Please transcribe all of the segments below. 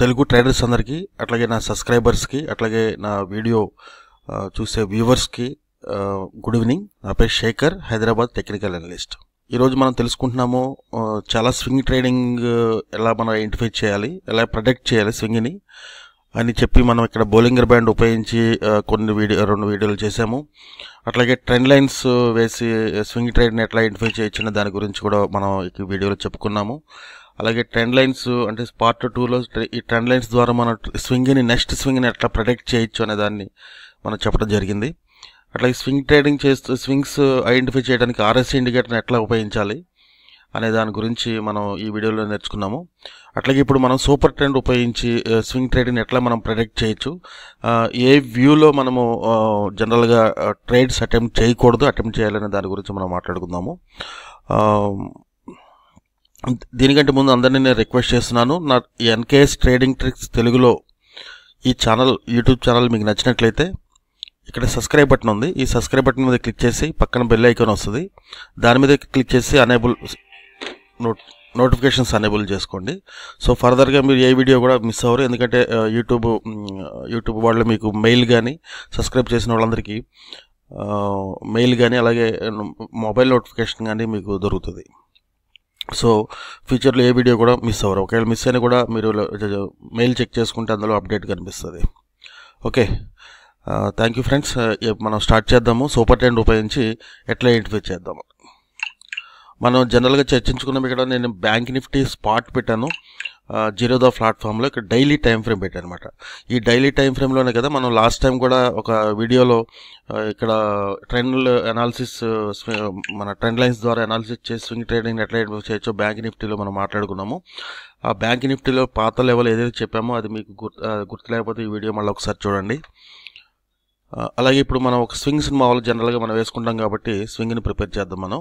Telugu traders అందరికీ అట్లాగే నా సబ్స్క్రైబర్స్కి అట్లాగే నా వీడియో చూసే వ్యూవర్స్కి గుడ్ ఈవినింగ్. నా పేరు శేఖర్ హైదరాబాద్ టెక్నికల్ అనలిస్ట్. ఈరోజు మనం తెలుసుకుంటున్నాము చాలా స్వింగ్ ట్రేడింగ్ ఎలా మనం ఐడెంటిఫై చేయాలి ఎలా ప్రొడక్ట్ చేయాలి స్వింగ్ని అని చెప్పి మనం ఇక్కడ బౌలింగర్ బ్యాండ్ ఉపయోగించి కొన్ని వీడియో రెండు వీడియోలు చేసాము అట్లాగే ట్రెండ్ లైన్స్ వేసి స్వింగ్ ట్రేడ్ని ఎట్లా ఐడెంటిఫై చేయొచ్చిన దాని గురించి కూడా మనం ఈ వీడియోలో చెప్పుకున్నాము. అలాగే ట్రెండ్ లైన్స్ అంటే పార్ట్ టూలో ఈ ట్రెండ్ లైన్స్ ద్వారా మన స్వింగ్ని నెక్స్ట్ స్వింగ్ని ఎట్లా ప్రొటెక్ట్ చేయొచ్చు అనే దాన్ని మనం చెప్పడం జరిగింది. అట్లాగే స్వింగ్ ట్రేడింగ్ చేస్తూ స్వింగ్స్ ఐడెంటిఫై చేయడానికి ఆర్ఎస్ ఇండికేటర్ని ఎట్లా ఉపయోగించాలి అనే దాని గురించి మనం ఈ వీడియోలో నేర్చుకున్నాము. అట్లాగే ఇప్పుడు మనం సూపర్ ట్రెండ్ ఉపయోగించి స్వింగ్ ట్రేడింగ్ ఎట్లా మనం ప్రొటెక్ట్ చేయొచ్చు ఏ వ్యూలో మనము జనరల్గా ట్రేడ్స్ అటెంప్ట్ చేయకూడదు అటెంప్ట్ చేయాలనే దాని గురించి మనం మాట్లాడుకుందాము. దీనికంటే ముందు అందరినీ నేను రిక్వెస్ట్ చేస్తున్నాను. నా ఎన్కేఎస్ ట్రేడింగ్ ట్రిక్స్ తెలుగులో ఈ ఛానల్ యూట్యూబ్ ఛానల్ మీకు నచ్చినట్లయితే ఇక్కడ సబ్స్క్రైబ్ బటన్ ఉంది. ఈ సబ్స్క్రైబ్ బటన్ మీద క్లిక్ చేసి పక్కన బెల్ ఐకాన్ వస్తుంది. దాని మీద క్లిక్ చేసి అనేబుల్ నోట్ నోటిఫికేషన్స్ అనేబుల్ చేసుకోండి. సో ఫర్దర్గా మీరు ఏ వీడియో కూడా మిస్ అవ్వరు. ఎందుకంటే యూట్యూబ్ యూట్యూబ్ వాళ్ళు మీకు మెయిల్ కానీ సబ్స్క్రైబ్ చేసిన వాళ్ళందరికీ మెయిల్ కానీ అలాగే మొబైల్ నోటిఫికేషన్ కానీ మీకు దొరుకుతుంది. సో ఫ్యూచర్లో ఏ వీడియో కూడా మిస్ అవ్వరు. ఒకవేళ మిస్ అయినా కూడా మీరు మెయిల్ చెక్ చేసుకుంటే అందులో అప్డేట్ కనిపిస్తుంది. ఓకే. థ్యాంక్ యూ ఫ్రెండ్స్ మనం స్టార్ట్ చేద్దాము. సూపర్ టెండ్ ఉపయోగించి ఎట్లా ఐడెంటిఫై చేద్దాము? మనం జనరల్గా చర్చించుకున్నాం. ఇక్కడ నేను బ్యాంక్ నిఫ్టీ స్పాట్ పెట్టాను. జీరోదా ప్లాట్ఫామ్లో ఇక్కడ డైలీ టైం ఫ్రేమ్ పెట్టాను ఈ డైలీ టైం ఫ్రేమ్లోనే కదా మనం లాస్ట్ టైం కూడా ఒక వీడియోలో ఇక్కడ ట్రెండ్ అనాలిసిస్ మన ట్రెండ్ లైన్స్ ద్వారా అనాలిసిస్ చేసి స్వింగ్ ట్రేడింగ్ ఎట్లా చేయొచ్చో బ్యాంక్ నిఫ్టీలో మనం మాట్లాడుకున్నాము. ఆ బ్యాంక్ నిఫ్టీలో పాత లెవెల్ ఏదైతే చెప్పామో అది మీకు గుర్తు గుర్తు లేకపోతే ఈ వీడియో మళ్ళీ ఒకసారి చూడండి. అలాగే ఇప్పుడు మనం ఒక స్వింగ్ సినిమా వాళ్ళు జనరల్గా మనం వేసుకుంటాం కాబట్టి స్వింగ్ని ప్రిపేర్ చేద్దాం మనం.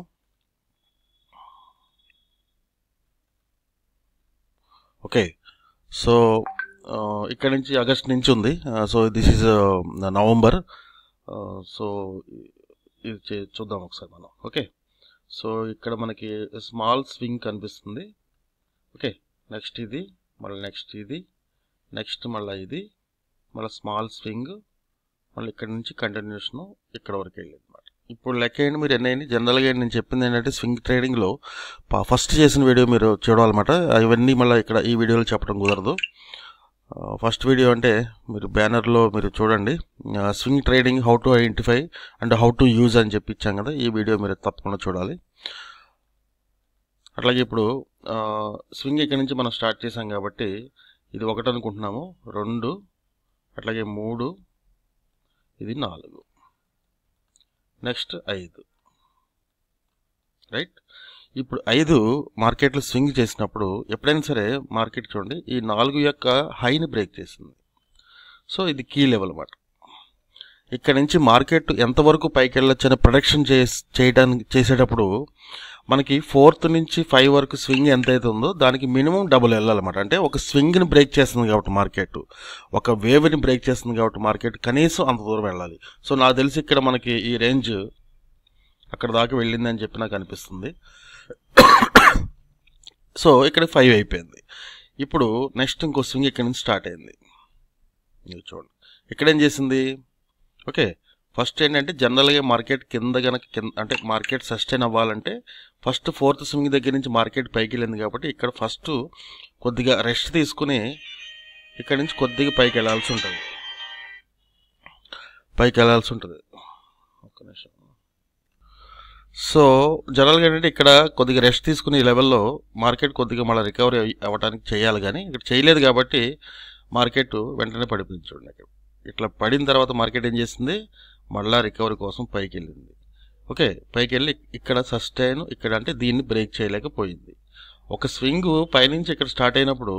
ఓకే సో uh, ఇక్కడ నుంచి ఆగస్ట్ నుంచి ఉంది. So this is November so ఇది చే- చూద్దాం ఒకసారి మనం. ఓకే సో ఇక్కడ మనకి స్మాల్ స్వింగ్ కనిపిస్తుంది. ఓకే నెక్స్ట్ ఇది మళ్ళీ నెక్స్ట్ ఇది నెక్స్ట్ మళ్ళీ ఇది మళ్ళీ స్మాల్ స్వింగ్ మళ్ళీ ఇక్కడ నుంచి కంటిన్యూషన్ ఇక్కడ వరకు వెళ్ళింది. ఇప్పుడు లెక్క ఏంటి? మీరు ఎన్నైంది జనరల్గా నేను చెప్పింది ఏంటంటే స్వింగ్ ట్రేడింగ్లో ఫస్ట్ చేసిన వీడియో మీరు చూడాలన్నమాట ఇవన్నీ మళ్ళీ ఇక్కడ ఈ వీడియోలో చెప్పడం కుదరదు. ఫస్ట్ వీడియో అంటే మీరు బ్యానర్లో మీరు చూడండి. Swing trading how to identify and how to use అని చెప్పి ఇచ్చాం కదా ఈ వీడియో మీరు తప్పకుండా చూడాలి. అట్లాగే ఇప్పుడు స్వింగ్ ఇక్కడ నుంచి మనం స్టార్ట్ చేసాం కాబట్టి ఇది ఒకటి అనుకుంటున్నాము. రెండు అట్లాగే మూడు ఇది నాలుగు. నెక్స్ట్ ఐదు. రైట్? ఇప్పుడు ఐదు మార్కెట్లో స్వింగ్ చేసినప్పుడు ఎప్పుడైనా సరే మార్కెట్ చూడండి ఈ నాలుగు యొక్క హైని బ్రేక్ చేసింది. సో ఇది కీ లెవెల్ అన్నమాట. ఇక్కడ నుంచి మార్కెట్ ఎంతవరకు పైకి వెళ్ళొచ్చని అనే ప్రొడక్షన్ చేయడానికి చేసేటప్పుడు మనకి ఫోర్త్ నుంచి ఫైవ్ వరకు స్వింగ్ ఎంతైతే ఉందో దానికి మినిమం డబుల్ వెళ్ళాలన్నమాట అంటే ఒక స్వింగ్ని బ్రేక్ చేస్తుంది కాబట్టి మార్కెట్ ఒక వేవ్ని బ్రేక్ చేస్తుంది కాబట్టి మార్కెట్ కనీసం అంత దూరం వెళ్ళాలి. సో నాకు తెలిసి ఇక్కడ మనకి ఈ రేంజ్ అక్కడ దాకా వెళ్ళింది అని చెప్పి నాకు అనిపిస్తుంది. సో ఇక్కడ ఫైవ్ అయిపోయింది. ఇప్పుడు నెక్స్ట్ ఇంకో స్వింగ్ ఇక్కడ నుంచి స్టార్ట్ అయింది. చూడండి. ఇక్కడ ఏం చేసింది? ఓకే. ఫస్ట్ ఏంటంటే జనరల్గా మార్కెట్ కింద కనుక కింద అంటే మార్కెట్ సస్టైన్ అవ్వాలంటే ఫస్ట్ ఫోర్త్ స్వింగ్ దగ్గర నుంచి మార్కెట్ పైకి వెళ్ళింది కాబట్టి ఇక్కడ ఫస్ట్ కొద్దిగా రెస్ట్ తీసుకుని ఇక్కడ నుంచి కొద్దిగా పైకి వెళ్ళాల్సి ఉంటుంది. పైకి వెళ్ళాల్సి ఉంటుంది. ఒక్క నిమిషం. సో జనరల్గా ఏంటంటే ఇక్కడ కొద్దిగా రెస్ట్ తీసుకునే లెవెల్లో మార్కెట్ కొద్దిగా మళ్ళీ రికవరీ అవ్వడానికి చేయాలి కానీ ఇక్కడ చేయలేదు కాబట్టి మార్కెట్ వెంటనే పడిపోయింది చూడండి ఇక్కడ ఇట్లా పడిన తర్వాత మార్కెట్ ఏం చేసింది? మళ్ళా రికవరీ కోసం పైకి వెళ్ళింది ఓకే పైకి వెళ్ళి ఇక్కడ సస్టైన్ ఇక్కడ అంటే దీన్ని బ్రేక్ చేయలేకపోయింది. ఒక స్వింగ్ పైనుంచి ఇక్కడ స్టార్ట్ అయినప్పుడు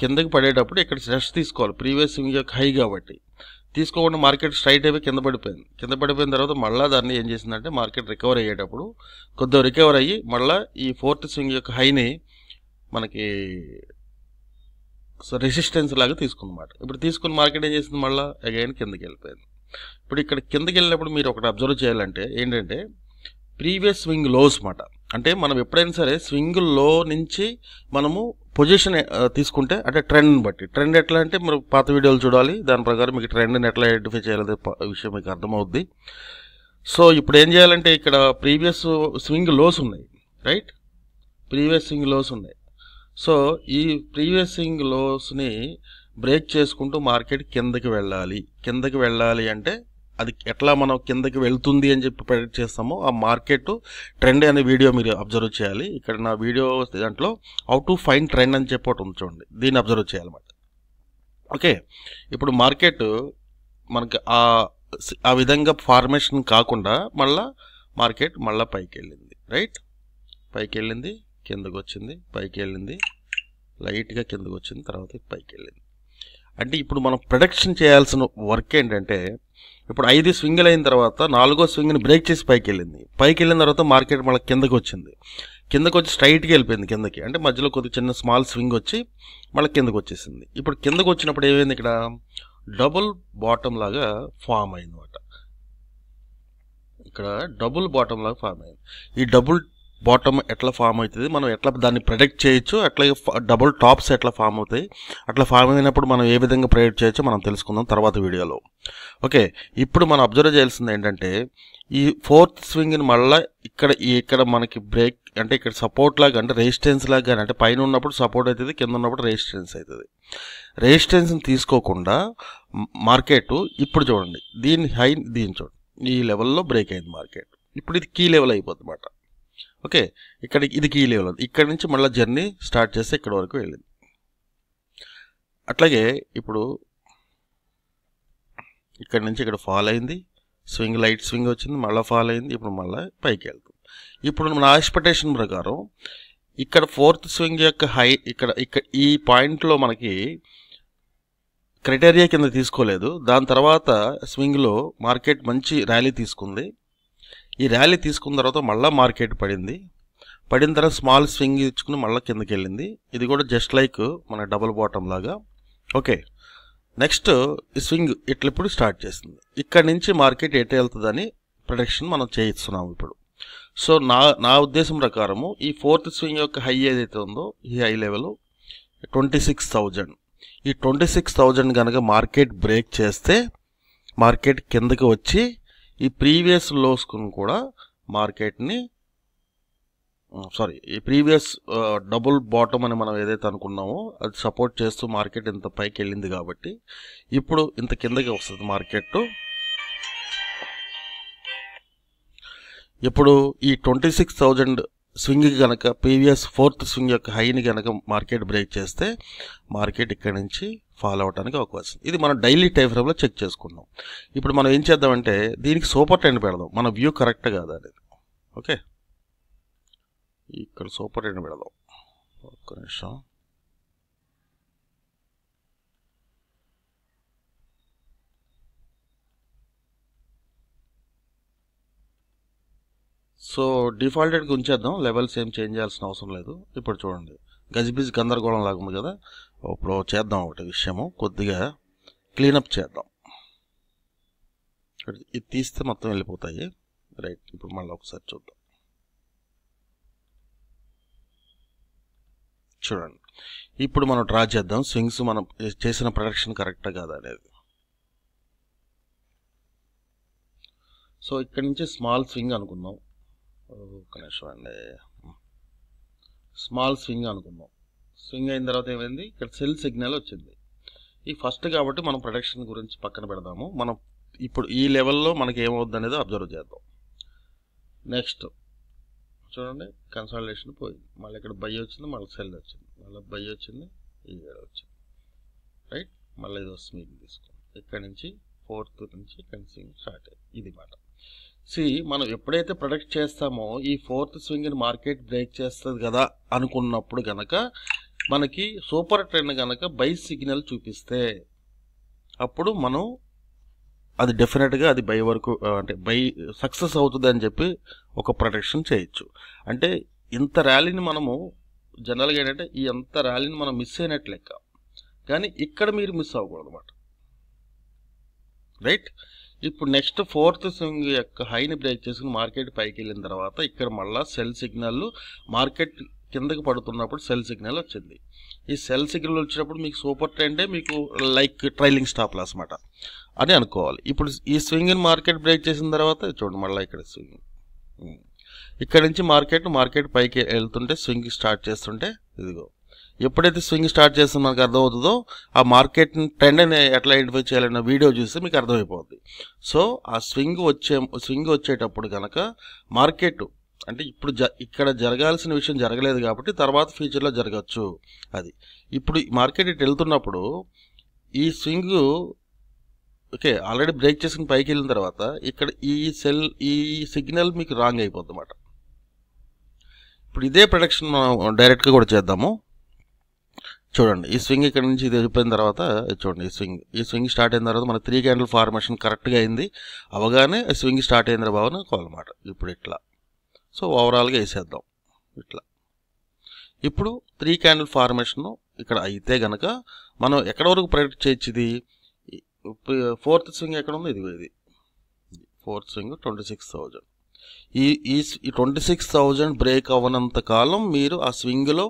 కిందకి పడేటప్పుడు ఇక్కడ రెస్ట్ తీసుకోవాలి. ప్రీవియస్ స్వింగ్ యొక్క హై కాబట్టి. తీసుకోకుండా మార్కెట్ స్ట్రైట్ అయిపోయి కింద పడిపోయింది. కింద పడిపోయిన తర్వాత మళ్ళీ దాన్ని ఏం చేసిందంటే మార్కెట్ రికవర్ అయ్యేటప్పుడు కొద్దిగా రికవర్ అయ్యి మళ్ళీ ఈ ఫోర్త్ స్వింగ్ యొక్క హైని మనకి రెసిస్టెన్స్ లాగా తీసుకుందన్నమాట ఇప్పుడు తీసుకున్న మార్కెట్ ఏం చేసింది మళ్ళీ? అగైన్ కిందకి వెళ్ళిపోయింది. ఇప్పుడు ఇక్కడ కిందకి వెళ్ళినప్పుడు మీరు ఒకటి అబ్జర్వ్ చేయాలంటే ఏంటంటే ప్రీవియస్ స్వింగ్ లోస్ మాట. అంటే మనం ఎప్పుడైనా సరే స్వింగ్లో నుంచి మనము పొజిషన్ తీసుకుంటే అంటే ట్రెండ్ని బట్టి. ట్రెండ్ ఎట్లా అంటే మీరు పాత వీడియోలు చూడాలి దాని ప్రకారం మీకు ట్రెండ్ని ఎట్లా ఐడెంటిఫై చేయాలనే విషయం మీకు అర్థమవుద్ది. సో ఇప్పుడు ఏం చేయాలంటే ఇక్కడ ప్రీవియస్ స్వింగ్ లోస్ ఉన్నాయి రైట్? ప్రీవియస్ స్వింగ్ లోస్ ఉన్నాయి. సో ఈ ప్రీవియస్ స్వింగ్ లోస్ని బ్రేక్ చేసుకుంటూ మార్కెట్ కిందకి వెళ్ళాలి. కిందకి వెళ్ళాలి అంటే అది ఎట్లా మనం కిందకి వెళ్తుంది అని చెప్పి ప్రెడిక్ట్ చేస్తామో ఆ మార్కెట్ ట్రెండ్ అనే వీడియో మీరు అబ్జర్వ్ చేయాలి. ఇక్కడ నా వీడియో దాంట్లో హౌ టు ఫైన్ ట్రెండ్ అని చెప్పి ఒకటి ఉంది చూడండి. దీన్ని అబ్జర్వ్ చేయాలన్నమాట. ఓకే. ఇప్పుడు మార్కెట్ మనకి ఆ ఆ విధంగా ఫార్మేషన్ కాకుండా మళ్ళా మార్కెట్ మళ్ళీ పైకి వెళ్ళింది. రైట్? పైకి వెళ్ళింది కిందకు వచ్చింది పైకి వెళ్ళింది లైట్గా కిందకు వచ్చింది తర్వాత పైకి వెళ్ళింది. అంటే ఇప్పుడు మనం ప్రొడక్షన్ చేయాల్సిన వర్క్ ఏంటంటే ఇప్పుడు ఐదు స్వింగ్లు అయిన తర్వాత నాలుగో స్వింగ్ని బ్రేక్ చేసి పైకి వెళ్ళింది. పైకి వెళ్ళిన తర్వాత మార్కెట్ మళ్ళీ కిందకు వచ్చింది. కిందకు వచ్చి స్ట్రైట్కి వెళ్ళిపోయింది కిందకి. అంటే మధ్యలో కొద్దిగా చిన్న స్మాల్ స్వింగ్ వచ్చి మళ్ళీ కిందకు వచ్చేసింది. ఇప్పుడు కిందకు వచ్చినప్పుడు ఏమైంది ఇక్కడ? డబుల్ బాటమ్ లాగా ఫామ్ అయిందన్నమాట. ఇక్కడ డబుల్ బాటమ్ లాగా ఫామ్ అయింది. ఈ డబుల్ బాటమ్ ఎట్లా ఫామ్ అవుతుంది మనం ఎట్లా దాన్ని ప్రొడక్ట్ చేయొచ్చు అట్లాగే డబుల్ టాప్స్ ఎట్లా ఫామ్ అవుతాయి అట్లా ఫామ్ అయినప్పుడు మనం ఏ విధంగా ప్రొటెక్ట్ చేయొచ్చో మనం తెలుసుకుందాం తర్వాత వీడియోలో. ఓకే ఇప్పుడు మనం అబ్జర్వ్ చేయాల్సింది ఏంటంటే ఈ ఫోర్త్ స్వింగ్ని మళ్ళీ ఇక్కడ ఇక్కడ మనకి బ్రేక్ అంటే ఇక్కడ సపోర్ట్ లాగా అంటే రెసిస్టెన్స్ లాగా కానీ అంటే పైన ఉన్నప్పుడు సపోర్ట్ అవుతుంది కింద ఉన్నప్పుడు రెసిస్టెన్స్ అవుతుంది. రెసిస్టెన్స్ని తీసుకోకుండా మార్కెట్ ఇప్పుడు చూడండి దీని హై దీని చూడండి ఈ లెవెల్లో బ్రేక్ అయింది మార్కెట్. ఇప్పుడు ఇది కీ లెవెల్ అయిపోతుంది అన్నమాట. ఓకే ఇక్కడ ఇది కీ లెవెల్ ఇక్కడ నుంచి మళ్ళీ జర్నీ స్టార్ట్ చేస్తే ఇక్కడ వరకు వెళ్ళింది. అట్లాగే ఇప్పుడు ఇక్కడ నుంచి ఇక్కడ ఫాల్ అయింది. స్వింగ్ లైట్ స్వింగ్ వచ్చింది మళ్ళీ ఫాల్ అయింది ఇప్పుడు మళ్ళీ పైకి వెళ్తుంది. ఇప్పుడు మన ఎక్స్పెక్టేషన్ ప్రకారం ఇక్కడ ఫోర్త్ స్వింగ్ యొక్క హై ఇక్కడ ఇక్కడ ఈ పాయింట్లో మనకి క్రైటీరియా కింద తీసుకోలేదు. దాని తర్వాత స్వింగ్లో మార్కెట్ మంచి ర్యాలీ తీసుకుంది. ఈ ర్యాలీ తీసుకున్న తర్వాత మళ్ళీ మార్కెట్ పడింది. పడిన తర్వాత స్మాల్ స్వింగ్ ఇచ్చుకుని మళ్ళీ కిందకి వెళ్ళింది ఇది కూడా జస్ట్ లైక్ మన డబుల్ బాటమ్ లాగా. ఓకే. నెక్స్ట్ ఈ స్వింగ్ ఇట్లా ఇప్పుడు స్టార్ట్ చేసింది. ఇక్కడ నుంచి మార్కెట్ ఎటు వెళ్తుందని ప్రొడక్షన్ మనం చేయిస్తున్నాం ఇప్పుడు. సో నా నా ఉద్దేశం ప్రకారము ఈ ఫోర్త్ స్వింగ్ యొక్క హై ఏదైతే ఉందో ఈ high level twenty six thousand. ఈ ట్వంటీ సిక్స్ థౌజండ్ కనుక మార్కెట్ బ్రేక్ చేస్తే మార్కెట్ కిందకి వచ్చి ఈ ప్రీవియస్ లోస్కును కూడా మార్కెట్ని సారీ ఈ ప్రీవియస్ డబుల్ బాటమ్ అని మనం ఏదైతే అనుకున్నామో అది సపోర్ట్ చేస్తూ మార్కెట్ ఇంత పైకి వెళ్ళింది కాబట్టి ఇప్పుడు ఇంత కిందకి వస్తుంది మార్కెట్ ఇప్పుడు ఈ ట్వంటీ సిక్స్ థౌజండ్ స్వింగ్ కనుక ప్రీవియస్ ఫోర్త్ స్వింగ్ యొక్క హైని కనుక మార్కెట్ బ్రేక్ చేస్తే మార్కెట్ ఇక్కడ నుంచి ఫాలో అవడానికి అవకాశం. ఇది మనం డైలీ టైం ఫ్రేమ్లో చెక్ చేసుకున్నాం. ఇప్పుడు మనం ఏం చేద్దామంటే దీనికి సూపర్ ట్రెండ్ పెడదాం. మన వ్యూ కరెక్ట్ కాదు అనేది. ఓకే? ఇక్కడ సూపర్ ట్రెండ్ పెడదాం. ఒక్క నిమిషం. సో డిఫాల్టెడ్కి ఉంచేద్దాం లెవెల్స్ ఏం చేంజ్ చేయాల్సిన అవసరం లేదు. ఇప్పుడు చూడండి. గజిబిజ్ గందరగోళం లాగా ఉంది కదా. ఇప్పుడు చేద్దాం ఒకటి విషయము. కొద్దిగా క్లీనప్ చేద్దాం. ఇది తీస్తే మొత్తం వెళ్ళిపోతాయి. రైట్. ఇప్పుడు మళ్ళీ ఒకసారి చూద్దాం. చూడండి. ఇప్పుడు మనం డ్రా చేద్దాం. స్వింగ్స్ మనం చేసిన ప్రొడక్షన్ కరెక్టా కాదా అనేది. సో ఇక్కడ నుంచి స్మాల్ స్వింగ్ అనుకున్నాం ఒక నిమిషం అండి. స్మాల్ స్వింగ్ అనుకుందాం స్వింగ్ అయిన తర్వాత ఏమైంది? ఇక్కడ సెల్ సిగ్నల్ వచ్చింది. ఈ ఫస్ట్ కాబట్టి మనం ప్రొడక్షన్ గురించి పక్కన పెడదాము. మనం ఇప్పుడు ఈ లెవెల్లో మనకి ఏమవుద్ది అనేది అబ్జర్వ్ చేద్దాం. నెక్స్ట్ చూడండి కన్సల్టేషన్ పోయింది. మళ్ళీ ఇక్కడ బై వచ్చింది మళ్ళీ సెల్ వచ్చింది. మళ్ళీ బై వచ్చింది ఈ వచ్చింది. రైట్ మళ్ళీ ఇది స్వింగ్ తీసుకోండి. ఇక్కడ నుంచి ఫోర్త్ నుంచి కన్సింగ్ స్టార్ట్ అయ్యింది. ఇది మాట. సి మనం ఎప్పుడైతే ప్రొడక్ట్ చేస్తామో ఈ ఫోర్త్ స్వింగ్ని మార్కెట్ బ్రేక్ చేస్తుంది కదా అనుకున్నప్పుడు గనక మనకి సూపర్ ట్రెండ్ గనక బై సిగ్నల్ చూపిస్తే అప్పుడు మనం అది డెఫినెట్గా అది బై వరకు అంటే బై సక్సెస్ అవుతుంది అని చెప్పి ఒక ప్రొటెక్షన్ చేయొచ్చు. అంటే ఇంత ర్యాలీని మనము జనరల్గా ఏంటంటే ఈ అంత ర్యాలీని మనం మిస్ అయినట్లెక్క కానీ ఇక్కడ మీరు మిస్ అవ్వకూడదు అనమాట రైట్ ఇప్పుడు నెక్స్ట్ ఫోర్త్ స్వింగ్ యొక్క హైని బ్రేక్ చేసుకుని మార్కెట్ పైకి వెళ్ళిన తర్వాత ఇక్కడ మళ్ళీ సెల్ సిగ్నల్ మార్కెట్ కిందకి పడుతున్నప్పుడు సెల్ సిగ్నల్ వచ్చింది. ఈ సెల్ సిగ్నల్ వచ్చినప్పుడు మీకు సూపర్ ట్రెండే మీకు లైక్ ట్రైలింగ్ స్టాప్ లాస్ అనమాట అని అనుకోవాలి. ఇప్పుడు ఈ స్వింగ్ మార్కెట్ బ్రేక్ చేసిన తర్వాత చూడండి మళ్ళీ ఇక్కడ స్వింగ్. ఇక్కడ నుంచి మార్కెట్ మార్కెట్ పైకి వెళ్తుంటే స్వింగ్ స్టార్ట్ చేస్తుంటే ఇదిగో. ఎప్పుడైతే స్వింగ్ స్టార్ట్ చేస్తే మనకు అర్థమవుతుందో ఆ మార్కెట్ ట్రెండ్ అని ఎట్లా ఐడెంటిఫై చేయాలన్న వీడియో చూస్తే మీకు అర్థమైపోద్ది. సో ఆ స్వింగ్ వచ్చే స్వింగ్ వచ్చేటప్పుడు కనుక మార్కెట్ అంటే ఇప్పుడు జ ఇక్కడ జరగాల్సిన విషయం జరగలేదు కాబట్టి తర్వాత ఫ్యూచర్లో జరగచ్చు అది. ఇప్పుడు మార్కెట్ ఇటు వెళ్తున్నప్పుడు ఈ స్వింగ్ ఓకే ఆల్రెడీ బ్రేక్ చేసుకుని పైకి వెళ్ళిన తర్వాత ఇక్కడ ఈ సెల్ ఈ సిగ్నల్ మీకు రాంగ్ అయిపోద్ది అన్నమాట. ఇప్పుడు ఇదే ప్రొడక్షన్ మనం డైరెక్ట్గా కూడా చేద్దాము. చూడండి ఈ స్వింగ్ ఇక్కడ నుంచి ఇది వెళ్ళిపోయిన తర్వాత చూడండి ఈ స్వింగ్ ఈ స్వింగ్ స్టార్ట్ అయిన తర్వాత మన త్రీ క్యాండిల్ ఫార్మేషన్ కరెక్ట్గా అయింది. అవగానే స్వింగ్ స్టార్ట్ అయిన బాబు అనుకోవాలన్నమాట ఇప్పుడు ఇట్లా. సో ఓవరాల్గా వేసేద్దాం. ఇట్లా. ఇప్పుడు త్రీ క్యాండిల్ ఫార్మేషన్ ఇక్కడ అయితే గనక మనం ఎక్కడ వరకు ప్రొడక్ట్ చేయొచ్చు ఇది? ఫోర్త్ స్వింగ్ ఎక్కడ ఉంది? ఇది ఇది. Fourth swing twenty six thousand. ఈ ఈ ట్వంటీ సిక్స్ థౌజండ్ బ్రేక్ అవ్వనంత కాలం మీరు ఆ స్వింగ్లో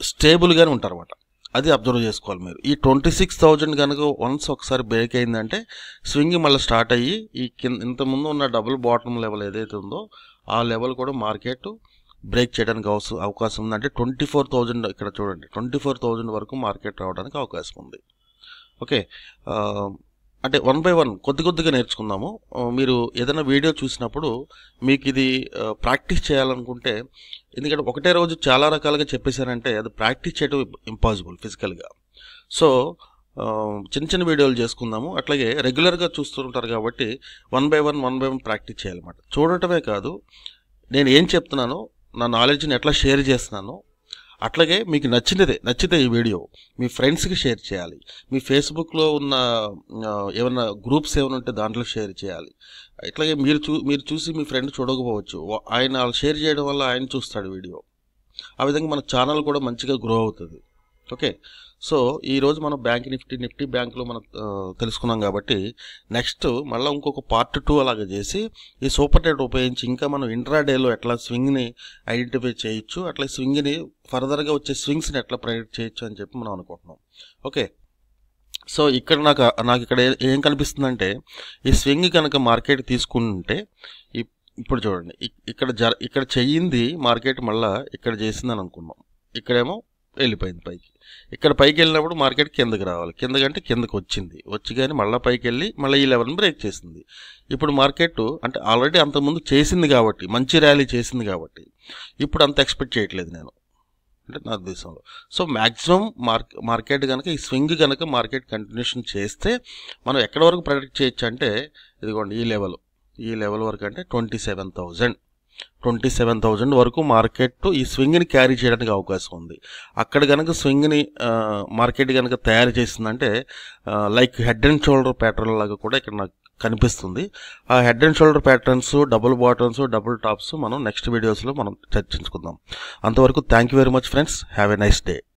స్టేబుల్గానే ఉంటారన్నమాట. అది అబ్జర్వ్ చేసుకోవాలి మీరు. ఈ ట్వంటీ సిక్స్ థౌజండ్ కనుక వన్స్ ఒకసారి బ్రేక్ అయిందంటే స్వింగ్ మళ్ళీ స్టార్ట్ అయ్యి ఈ కింద ఇంతకుముందు ఉన్న డబుల్ బాటమ్ లెవెల్ ఏదైతే ఉందో ఆ లెవెల్ కూడా మార్కెట్ బ్రేక్ చేయడానికి అవసరం అవకాశం ఉంది. అంటే ట్వంటీ ఫోర్ థౌజండ్ ఇక్కడ చూడండి. ట్వంటీ ఫోర్ థౌజండ్ వరకు మార్కెట్ రావడానికి అవకాశం ఉంది. ఓకే. అంటే వన్ బై వన్ కొద్ది కొద్దిగా నేర్చుకుందాము. మీరు ఏదైనా వీడియో చూసినప్పుడు మీకు ఇది ప్రాక్టీస్ చేయాలనుకుంటే ఎందుకంటే ఒకటే రోజు చాలా రకాలుగా చెప్పేశారంటే అది ప్రాక్టీస్ చేయడం ఇంపాసిబుల్ ఫిజికల్గా. సో చిన్న చిన్న వీడియోలు చేసుకుందాము. అట్లాగే రెగ్యులర్గా చూస్తుంటారు కాబట్టి one by one one by one practice చేయాలన్నమాట. చూడటమే కాదు నేను ఏం చెప్తున్నానో నా నాలెడ్జ్ని ఎట్లా షేర్ చేస్తున్నానో అట్లాగే మీకు నచ్చినదే నచ్చితే ఈ వీడియో మీ ఫ్రెండ్స్కి షేర్ చేయాలి. మీ ఫేస్బుక్లో ఉన్న ఏమైనా గ్రూప్స్ ఏమైనా ఉంటే దాంట్లో షేర్ చేయాలి. ఇట్లాగే మీరు చూ మీరు చూసి మీ ఫ్రెండ్ చూడకపోవచ్చు. ఆయన షేర్ చేయడం వల్ల ఆయన చూస్తాడు వీడియో. ఆ విధంగా మన ఛానల్ కూడా మంచిగా గ్రో అవుతుంది. ఓకే సో ఈరోజు మనం బ్యాంక్ నిఫ్టీ నిఫ్టీ బ్యాంకులో మనం తెలుసుకున్నాం కాబట్టి నెక్స్ట్ మళ్ళీ ఇంకొక పార్ట్ టూ అలాగే చేసి ఈ సూపర్ టెట్ ఉపయోగించి ఇంకా మనం ఇంట్రాడేలో ఎట్లా స్వింగ్ని ఐడెంటిఫై చేయొచ్చు అట్లా స్వింగ్ని ఫర్దర్గా వచ్చే స్వింగ్స్ని ఎట్లా ప్రైడెక్ట్ చేయొచ్చు అని చెప్పి మనం అనుకుంటున్నాం. ఓకే సో ఇక్కడ నాకు నాకు ఇక్కడ ఏం కనిపిస్తుందంటే ఈ స్వింగ్ కనుక మార్కెట్ తీసుకుంటే ఇప్పుడు చూడండి ఇక్కడ జర ఇక్కడ చెయ్యింది మార్కెట్ మళ్ళీ ఇక్కడ చేసిందని అనుకున్నాం. ఇక్కడేమో వెళ్ళిపోయింది పైకి. ఇక్కడ పైకి వెళ్ళినప్పుడు మార్కెట్ కిందకి రావాలి. కిందకంటే కిందకి వచ్చింది. వచ్చి కానీ మళ్ళీ పైకి వెళ్ళి మళ్ళీ ఈ లెవెల్ని బ్రేక్ చేసింది. ఇప్పుడు మార్కెట్ అంటే ఆల్రెడీ అంతకుముందు చేసింది కాబట్టి మంచి ర్యాలీ చేసింది కాబట్టి ఇప్పుడు అంత ఎక్స్పెక్ట్ చేయట్లేదు నేను. అంటే నా ఉద్దేశంలో. సో మ్యాక్సిమం మార్క్ మార్కెట్ కనుక ఈ స్వింగ్ కనుక మార్కెట్ కంటిన్యూషన్ చేస్తే మనం ఎక్కడ వరకు ప్రొడక్ట్ చేయొచ్చు అంటే ఇదిగోండి ఈ లెవెల్. ఈ లెవెల్ వరకు అంటే twenty seven thousand. Twenty seven thousand వరకు మార్కెట్ ఈ స్వింగ్ని క్యారీ చేయడానికి అవకాశం ఉంది. అక్కడ కనుక స్వింగ్ని మార్కెట్ కనుక తయారు చేసిందంటే like head and shoulder pattern లాగా కూడా ఇక్కడ నాకు కనిపిస్తుంది. ఆ head and shoulder patterns double bottoms double tops మనం నెక్స్ట్ వీడియోస్లో మనం చర్చించుకుందాం. అంతవరకు thank you very much friends. Have a nice day.